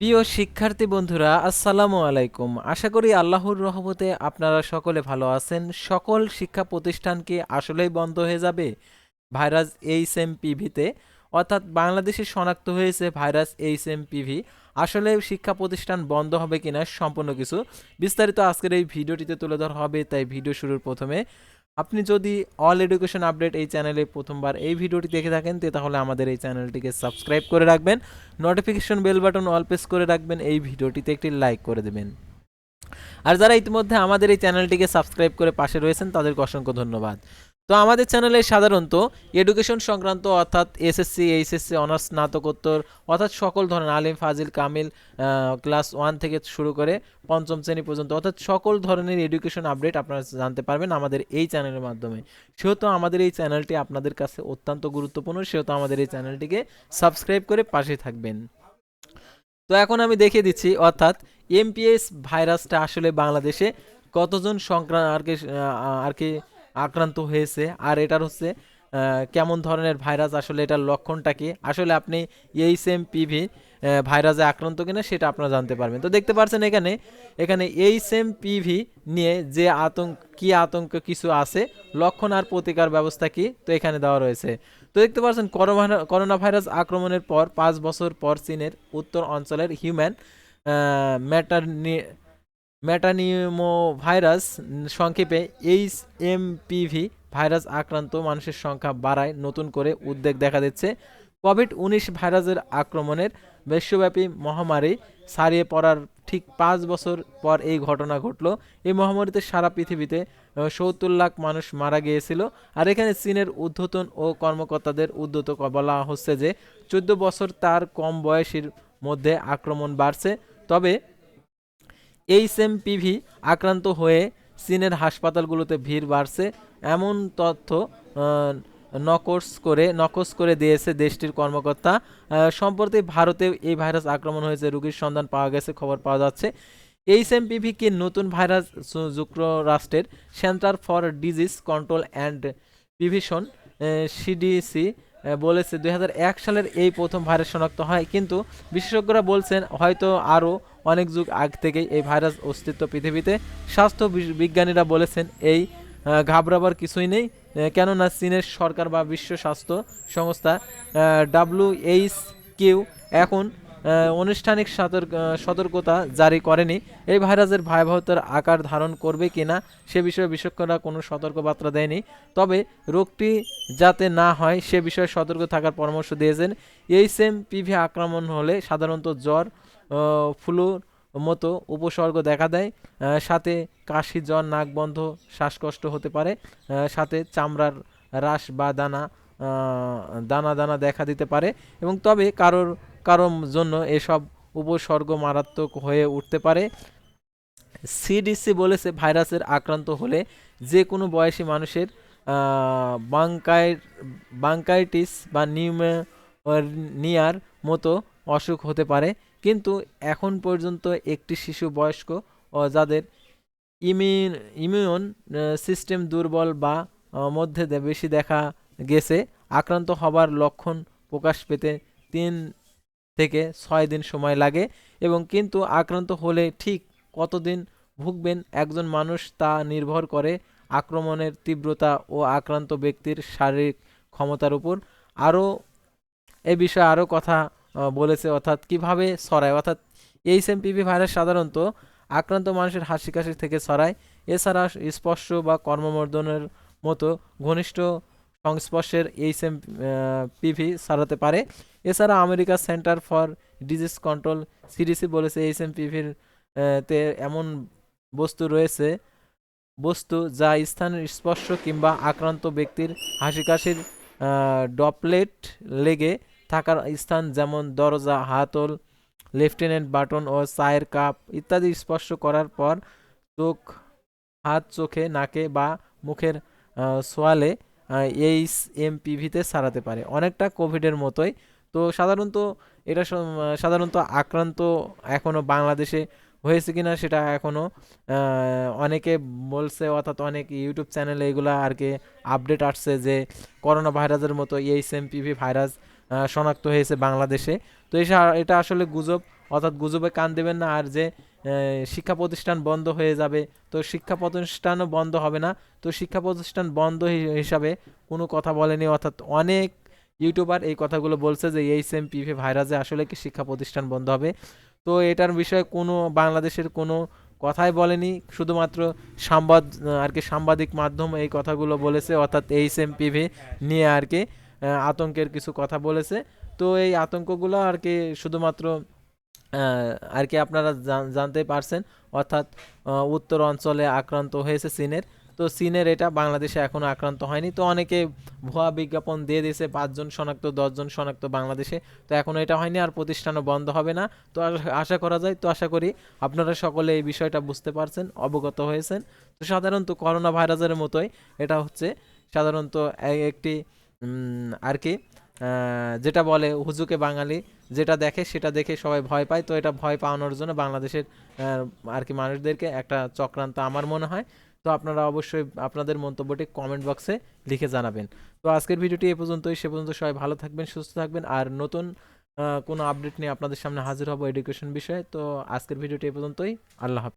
প্রিয় শিক্ষার্থী বন্ধুরা, আসসালামু আলাইকুম। আশা করি আল্লাহর রহমতে আপনারা সকলে ভালো আছেন। সকল শিক্ষা প্রতিষ্ঠানকে আসলেই বন্ধ হয়ে যাবে? ভাইরাস এইচ এম পিভিতে অর্থাৎ বাংলাদেশে শনাক্ত হয়েছে ভাইরাস এইচ এম পিভি আসলে শিক্ষা প্রতিষ্ঠান বন্ধ হবে কিনা সম্পূর্ণ কিছু বিস্তারিত আজকের এই ভিডিওটিতে তুলে ধরা হবে। তাই ভিডিও শুরুর প্রথমে আপনি যদি অল এডুকেশন আপডেট এই চ্যানেলে প্রথমবার এই ভিডিওটি দেখে থাকেন, তে তাহলে আমাদের এই চ্যানেলটিকে সাবস্ক্রাইব করে রাখবেন notification bell button all press করে রাখবেন, এই ভিডিওটিতে একটি লাইক করে দেবেন। আর যারা ইতিমধ্যে আমাদের এই চ্যানেলটিকে সাবস্ক্রাইব করে পাশে রয়েছেন, তাদেরকে অসংখ্য ধন্যবাদ। তো আমাদের চ্যানেলে সাধারণত এডুকেশন সংক্রান্ত অর্থাৎ এসএসসি এইচএসসি অনার্স স্নাতকোত্তর অর্থাৎ সকল ধরনের আলিম, ফাজিল, কামিল ক্লাস ওয়ান থেকে শুরু করে পঞ্চম শ্রেণি পর্যন্ত অর্থাৎ সকল ধরনের এডুকেশন আপডেট আপনারা জানতে পারবেন আমাদের এই চ্যানেলের মাধ্যমে। সেহেতু আমাদের এই চ্যানেলটি আপনাদের কাছে অত্যন্ত গুরুত্বপূর্ণ, সেহেতু আমাদের এই চ্যানেলটিকে সাবস্ক্রাইব করে পাশে থাকবেন। তো এখন আমি দেখিয়ে দিচ্ছি, অর্থাৎ এমপিএস ভাইরাসটা আসলে বাংলাদেশে কতজন সংক্রান্ত আর কি আর কি আক্রান্ত হয়েছে। আর এটার হচ্ছে কেমন ধরনের ভাইরাস, আসলে এটার লক্ষণটা কি? আসলে আপনি এই সেম পিভি ভাইরাসে আক্রান্ত কিনা সেটা আপনারা জানতে পারবেন। তো দেখতে পাচ্ছেন এখানে এখানে এই সেম পিভি নিয়ে যে আতঙ্ক, কি আতঙ্ক কিছু আছে, লক্ষণ আর প্রতিকার ব্যবস্থা কি? তো এখানে দেওয়া রয়েছে। তো দেখতে পাচ্ছেন, করোনা করোনা ভাইরাস আক্রমণের পর, পাঁচ বছর পর চীনের উত্তর অঞ্চলের হিউম্যান ম্যাটারনি ম্যাটানিমো ভাইরাস সংক্ষেপে এইচ এমপিভি ভাইরাস আক্রান্ত মানুষের সংখ্যা বাড়ায়, নতুন করে উদ্বেগ দেখা দিচ্ছে। কোভিড উনিশ ভাইরাসের আক্রমণের বিশ্বব্যাপী মহামারী ছাড়িয়ে পড়ার ঠিক পাঁচ বছর পর এই ঘটনা ঘটলো। এই মহামারীতে সারা পৃথিবীতে সত্তর লাখ মানুষ মারা গিয়েছিল। আর এখানে চীনের উদ্ধতন ও কর্মকর্তাদের উদ্ধত ক- বলা হচ্ছে যে, চোদ্দ বছর তার কম বয়সীর মধ্যে আক্রমণ বাড়ছে। তবে এই সেম পিভি আক্রান্ত হয়ে চীনের হাসপাতালগুলোতে ভিড় বাড়ছে। এমন তথ্য নকশ করে নকশ করে দিয়েছে দেশটির কর্মকর্তা। সম্প্রতি ভারতেও এই ভাইরাস আক্রমণ হয়েছে, রোগীর সন্ধান পাওয়া গেছে, খবর পাওয়া যাচ্ছে। এই সেম পিভি কি নতুন ভাইরাস যুক্তরাষ্ট্রের centre for disease control and prevention CDC বলেছে দু হাজার এক সালের এই প্রথম ভাইরাস শনাক্ত হয়, কিন্তু বিশেষজ্ঞরা বলছেন হয়তো আরও অনেক যুগ আগ থেকেই এই ভাইরাস অস্তিত্ব পৃথিবীতে। স্বাস্থ্য বিজ্ঞানীরা বলেছেন এই ঘাবড়াবার কিছুই নেই কেননা চীনের সরকার বা বিশ্ব স্বাস্থ্য সংস্থা ডাব্লিউএইচ কিউ এখন আনুষ্ঠানিক সতর্ক সতর্কতা জারি করেনি। এই ভাইরাসের ভয়াবহতার আকার ধারণ করবে কিনা সে বিষয়ে বিশেষজ্ঞরা কোনো সতর্কবার্তা দেয়নি। তবে রোগটি যাতে না হয় সে বিষয়ে সতর্ক থাকার পরামর্শ দিয়েছেন। এই সেম পিভি আক্রমণ হলে সাধারণত জ্বর ফ্লুর মতো উপসর্গ দেখা দেয়। সাথে কাশি, জ্বর, নাক বন্ধ, শ্বাসকষ্ট হতে পারে। সাথে চামড়ার হ্রাস বা দানা দানা দানা দেখা দিতে পারে। এবং তবে কারোর কারোর জন্য এসব উপসর্গ মারাত্মক হয়ে উঠতে পারে। সিডিসি বলেছে ভাইরাসের আক্রান্ত হলে যে কোনো বয়সী মানুষের বাংকাই, বাংকাইটিস বা নিউমোনিয়ার মতো অসুখ হতে পারে। কিন্তু এখন পর্যন্ত একটি শিশু বয়স্ক যাদের ইমিউন ইমিউন সিস্টেম দুর্বল বা মধ্যে বেশি দেখা গেছে, আক্রান্ত হবার লক্ষণ প্রকাশ পেতে তিন থেকে ছয় দিন সময় লাগে এবং কিন্তু আক্রান্ত হলে ঠিক কতদিন ভুগবেন একজন মানুষ তা নির্ভর করে আক্রমণের তীব্রতা ও আক্রান্ত ব্যক্তির শারীরিক ক্ষমতার উপর। আরও এ বিষয়ে আরও কথা বলেছে অর্থাৎ কীভাবে ছড়ায়। অর্থাৎ এইচএমপিভি ভাইরাস সাধারণত আক্রান্ত মানুষের হাসি কাশি থেকে ছড়ায়। এছাড়া স্পর্শ বা কর্মমর্দনের মতো ঘনিষ্ঠ সংস্পর্শের এইচএম পিভি ছড়াতে পারে। এছাড়া America centre for disease control, CDC বলেছে এইচএম, পিভির তে এমন বস্তু রয়েছে, বস্তু যা স্থানের স্পর্শ কিংবা আক্রান্ত ব্যক্তির হাসি কাশির ডপলেট লেগে থাকার স্থান যেমন দরজা, হাতল, লেফটেন্যান্ট বাটন ও চায়ের কাপ ইত্যাদি স্পর্শ করার পর চোখ, হাত, চোখে, নাকে বা মুখের সোয়ালে এইচ এম পিভিতে সারাতে পারে। অনেকটা কোভিডের মতোই। তো সাধারণত এটা সাধারণত আক্রান্ত এখনও বাংলাদেশে হয়েছে কিনা সেটা এখনও অনেকে বলছে, অর্থাৎ অনেক ইউটিউব চ্যানেলে এগুলা আর কি আপডেট আসছে যে করোনা ভাইরাসের মতো এইচ এম পিভি ভাইরাস শনাক্ত হয়েছে বাংলাদেশে। তো এটা আসলে গুজব, অর্থাৎ গুজবে কান দেবেন না। আর যে শিক্ষা প্রতিষ্ঠান বন্ধ হয়ে যাবে, তো শিক্ষা প্রতিষ্ঠানও বন্ধ হবে না। তো শিক্ষা প্রতিষ্ঠান বন্ধ হিসাবে কোনো কথা বলেনি, অর্থাৎ অনেক ইউটিউবার এই কথাগুলো বলছে যে এইচ এম পিভি ভাইরাসে আসলে কি শিক্ষা প্রতিষ্ঠান বন্ধ হবে। তো এটার বিষয়ে কোনো বাংলাদেশের কোনো কথাই বলেনি, শুধুমাত্র সাংবাদ আর কি সাংবাদিক মাধ্যম এই কথাগুলো বলেছে, অর্থাৎ এইচ এম পিভি নিয়ে আর কি আতঙ্কের কিছু কথা বলেছে। তো এই আতঙ্কগুলো আর কি শুধুমাত্র আর কি আপনারা জান- জানতে পারছেন। অর্থাৎ উত্তর অঞ্চলে আক্রান্ত হয়েছে চীনের। তো চীনের এটা বাংলাদেশে এখনও আক্রান্ত হয়নি। তো অনেকে ভুয়া বিজ্ঞাপন দিয়ে দিয়েছে, পাঁচজন শনাক্ত, দশজন শনাক্ত বাংলাদেশে। তো এখনও এটা হয়নি আর প্রতিষ্ঠানও বন্ধ হবে না। তো আশা- করা যায়, তো আশা করি আপনারা সকলে এই বিষয়টা বুঝতে পারছেন, অবগত হয়েছেন। তো সাধারণত করোনা ভাইরাসের মতোই এটা হচ্ছে সাধারণত একটি আর কি যেটা বলে হুজুকে বাঙালি, যেটা দেখে সেটা দেখে সবাই ভয় পায়। তো এটা ভয় পাওয়ানোর জন্য বাংলাদেশের আর কি মানুষদেরকে একটা চক্রান্ত আমার মনে হয়। তো আপনারা অবশ্যই আপনাদের মন্তব্যটি কমেন্ট বক্সে লিখে জানাবেন। তো আজকের ভিডিওটি এ পর্যন্তই, সে পর্যন্ত সবাই ভালো থাকবেন, সুস্থ থাকবেন। আর নতুন কোনো আপডেট নিয়ে আপনাদের সামনে হাজির হব এডুকেশন বিষয়ে। তো আজকের ভিডিওটি এ পর্যন্তই, আল্লাহ হাফেজ।